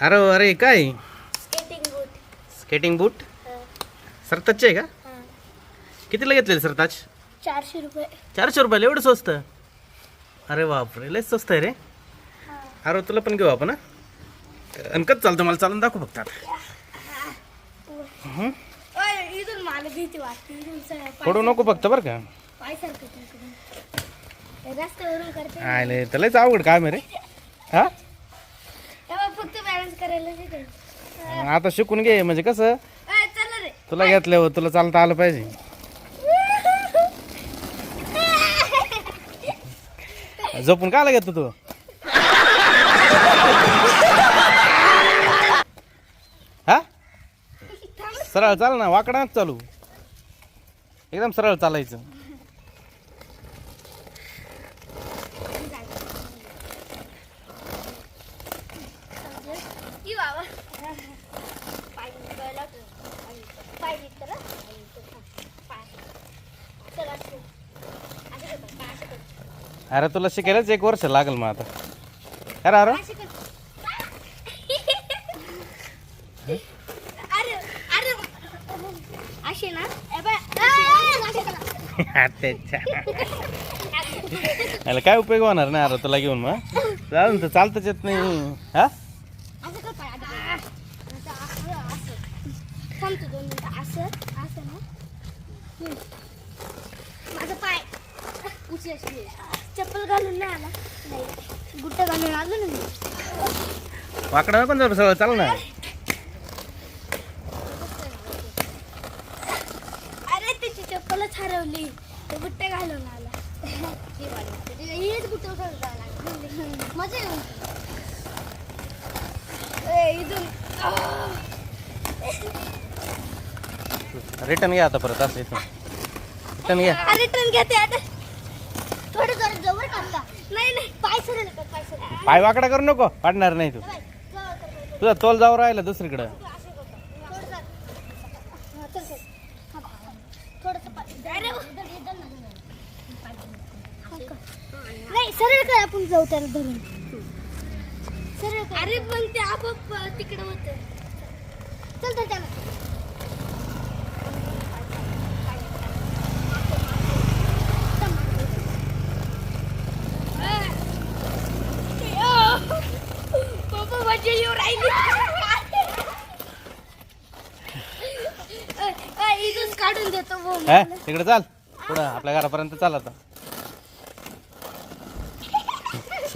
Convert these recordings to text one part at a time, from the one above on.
अरे अरे काय? स्केटिंग बूट स्केटिंग बूट सरताजचे आहे का? कितीला घेतलेले सरताज? चारशे रुपये. चारशे रुपयाला एवढं स्वस्त? अरे बापरे लय स्वस्त आहे रे. अरे तुला पण घेऊ आपण अनकच चालतं? मला चालून दाखव फक्त आता. पडू नको फक्त बरं का. रस्त्यावरून करते. आले तर लयच अवघड काम आहे रे. हा? तेव्हा फक्त बॅलन्स करायला शिकायचं आता शिकून घे म्हणजे कसं? ओय, चला रे. तुला घेतल्यावर तुला चालता आलं पाहिजे. झोपून कायला घेतो तू? हा? सरळ चाल ना वाकडा नका चालू. एकदम सरळ चालायचं ई बाबा पाय दुखायला लागलं. अरे तुला शिकायलाच एक वर्ष लागेल मग आता. अरे अरे. असं ना काय उपयोग होणार नाही अरे तुला घेऊन मग? चालतच येत नाही. हा असं कर पाय, आता. आता असं, असं. थांब तू दोन मिनिटं. असं, असं ना. माझा पाय. उचल अशी. चप्पल घालून नाही आला. नाही. बुट्ट घालून आलो ना मी. वाकडा जर सरळ चाल ना. अरे त्याची चप्पलच हरवली. ते बुट्टे घालून आला. हेच बुट्ट घालून आला मजा येऊन ए, इथून. रिटर्न घ्या आता परत असं इथून. रिटर्न घ्या. अरे टन घेते आता. थोडं जरा जवळ टाका नाही नाही पाय सरळ कर पाय सरळ. पाय वाकडा करू नको पाडणार नाही तू. तुझा तोल जाऊ राहिला दुसरीकडं. नाही सरळ कर आपण जाऊ त्याला धरून. सरळ कर. अरे पण ते आपोआप तिकडे होत. चल चल त्याला बाबा मजा येऊ राहिली. अ, अ, इथून काढून देतो हा तिकडे चाल. पुढं आपल्या घरापर्यंत चाल आता.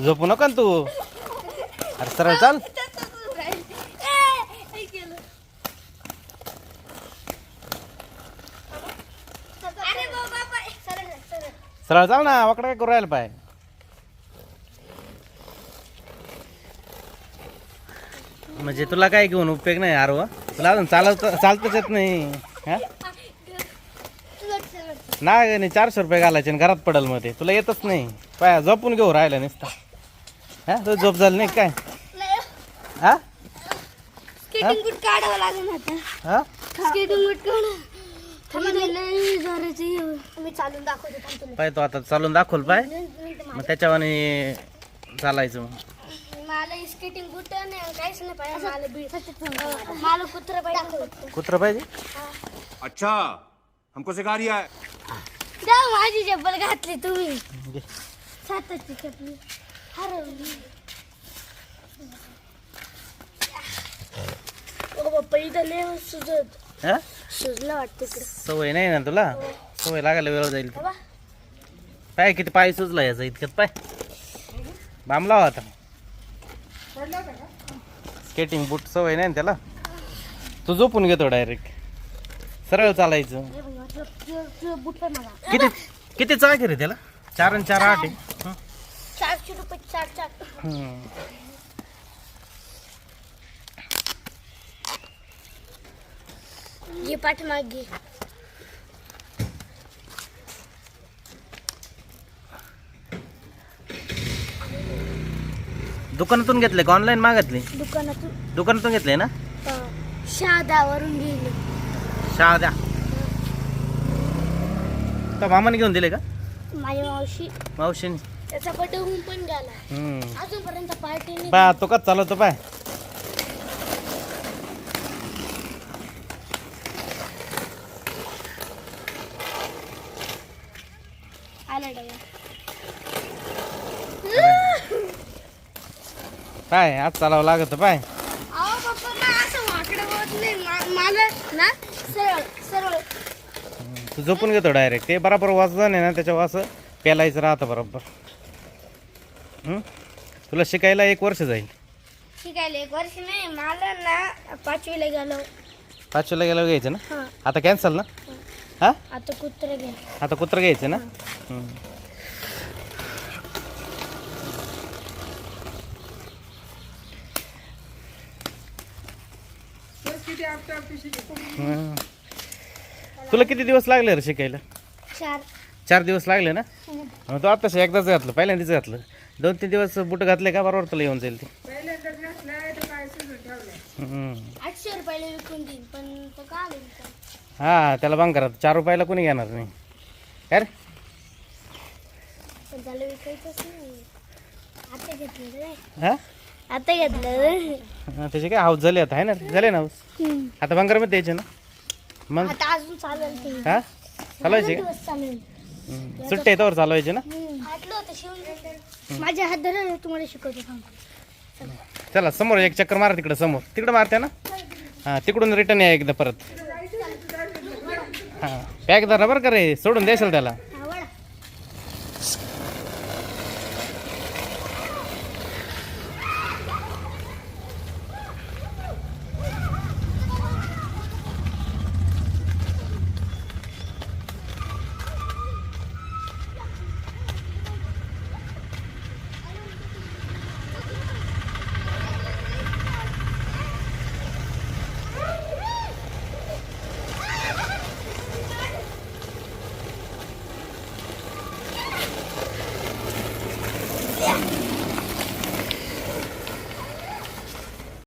झोपू नका ना तू. अरे सरळ चाल. अरे बाबा पाय सरळ सरळ. सरळ चाल ना वाकडा काय करू राहिला पाय. म्हणजे तुला काय घेऊन उपयोग नाही आरो तुला अजून चालत चालतच येत नाही. हा? नाही नाही चारशे रुपये घालायचे आणि घरात पडलमध्ये तुला येतच नाही. पाय झोपून घेऊ राहिला नुसता. हा तुझं झोप झाली नाही काय? हा? हा. पाय तो आता चालून दाखवल पाय. मग. त्याच्यावाने चालायचं मग. मला स्केटिंग बूट नाही काहीच नाही पाहिजे. मला बी मला कुत्र पाहिजे. कुत्र पाहिजे? अच्छा हमको सिखा रिया है द्या माझी चप्पल घातली तुम्ही. घे. साताची चप्पल. हरवली. ओ बाप्पा इथं लय सुजत. हा? सुजलं वाटतं इकडं. सवय नाही ना तुला? सवय लागायला वेळ जाईल. बाबा. पाय किती पाय सुचला याचा इतक्यात पाय. बाम लावा आता स्केटिंग बूट सवय नाही ना त्याला? तू झोपून घेतो डायरेक्ट सरळ चालायचं. किती किती चाक रे त्याला? चार आणि चार आठ आहे. चारशे रुपये चार चार हं. घे पाठीमाग. दुकानातून घेतले का? ऑनलाईन मागितले? दुकानातून. दुकानातून घेतले ना? शहादावरून गेले. शहा द्या तर मामाने घेऊन दिले का? माझी मावशी. मावशीने. त्याचा होऊन पण गेला. हम्म. अजूनपर्यंत पार्टी नाही पाय तो का चालवतो पाय आला डबा पाय आज चालावं लागत पाय. अहो पप्पा मला असं वाकडं होत नाही. मा- मला ना सरळ सरळ. तू झोपून घेतो डायरेक्ट ते बरोबर वाचन आहे ना त्याच्या वास पेलायचं राहतं बरोबर. हम्म? तुला शिकायला एक वर्ष जाईल. शिकायला एक वर्ष नाही मला ना पाचवीला गेलो. पाचवीला गेल्यावर घ्यायचं ना? हा. आता कॅन्सल ना? हा? आता कुत्र आता कुत्र घ्यायचं ना. तुला किती दिवस लागले रे शिकायला? चार. चार दिवस लागले ना? तो आत्ताशी एकदाच घातलं पहिल्यांदाच घातलं. दोन तीन दिवस बुट घातले का बरोबर तुला येऊन जाईल ते? हम्म. आठशे रुपयाला विकून देईन पण तो का आला हा त्याला बंग करा. चार रुपयाला कोणी घेणार नाही. काय रे? पण त्याला विकायचंच नाही. आता घेतलं रे. हा? आता घेतलं. हा, त्याचे काय हाऊस झाले आता आहे ना? झाले ना हाऊस? आता बंगारमध्ये द्यायचे ना? मग? आता अजून चालेल ते. हा? चालवायचे का? दिवस चालेल. हम्म. सुट्टे येतावर चालवायचे ना? फाटलं होतं शिवून. माझ्या हात धरा तुम्हाला शिकवतो थांब. चला. समोर एक चक्कर मारा तिकडं समोर. तिकडं मारते ना? हां तिकडून रिटर्न या एकदा परत. हां. पॅक धरा बरं का रे सोडून द्याल त्याला.